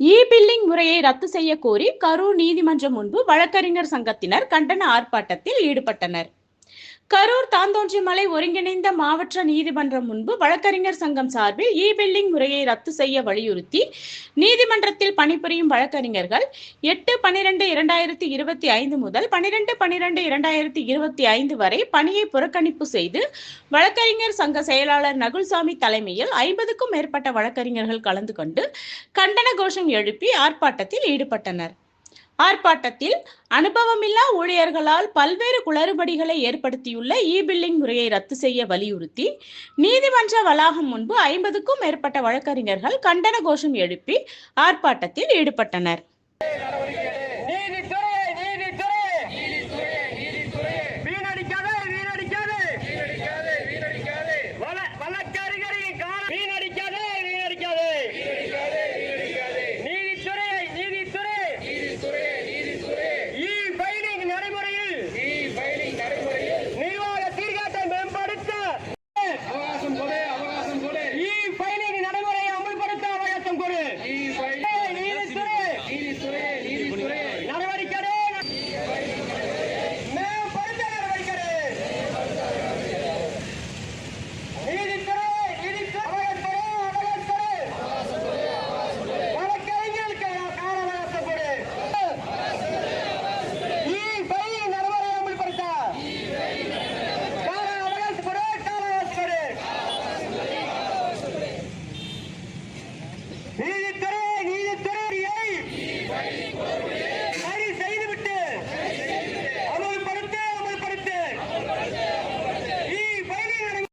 இ billing முறையை ரத்து செய்ய கோரி கரூர் நீதிமன்றம் முன்பு வழக்கறிஞர் சங்கத்தினர் கண்டன ஆர்ப்பாட்டத்தில் ஈடுபட்டனர். கரூர் தாந்தோன்றிமலை ஒருங்கிணைந்த மாவட்ட நீதிமன்றம் முன்பு வழக்கறிஞர் சங்கம் சார்பில் இ பில்லிங் முறையை ரத்து செய்ய வலியுறுத்தி நீதிமன்றத்தில் பணிபுரியும் வழக்கறிஞர்கள் எட்டு பனிரெண்டு இரண்டாயிரத்தி இருபத்தி ஐந்து முதல் பனிரெண்டு பனிரெண்டு இரண்டாயிரத்தி இருபத்தி ஐந்து வரை பணியை புறக்கணிப்பு செய்து வழக்கறிஞர் சங்க செயலாளர் நகுல்சாமி தலைமையில் ஐம்பதுக்கும் மேற்பட்ட வழக்கறிஞர்கள் கலந்து கொண்டு கண்டன கோஷம் எழுப்பி ஆர்ப்பாட்டத்தில் ஈடுபட்டனர். ஆர்ப்பாட்டத்தில் அனுபவமில்லா ஊழியர்களால் பல்வேறு குளறுபடிகளை ஏற்படுத்தியுள்ள இ பில்லிங் முறையை ரத்து செய்ய வலியுறுத்தி நீதிமன்ற வளாகம் முன்பு ஐம்பதுக்கும் மேற்பட்ட வழக்கறிஞர்கள் கண்டன கோஷம் எழுப்பி ஆர்ப்பாட்டத்தில் ஈடுபட்டனர். y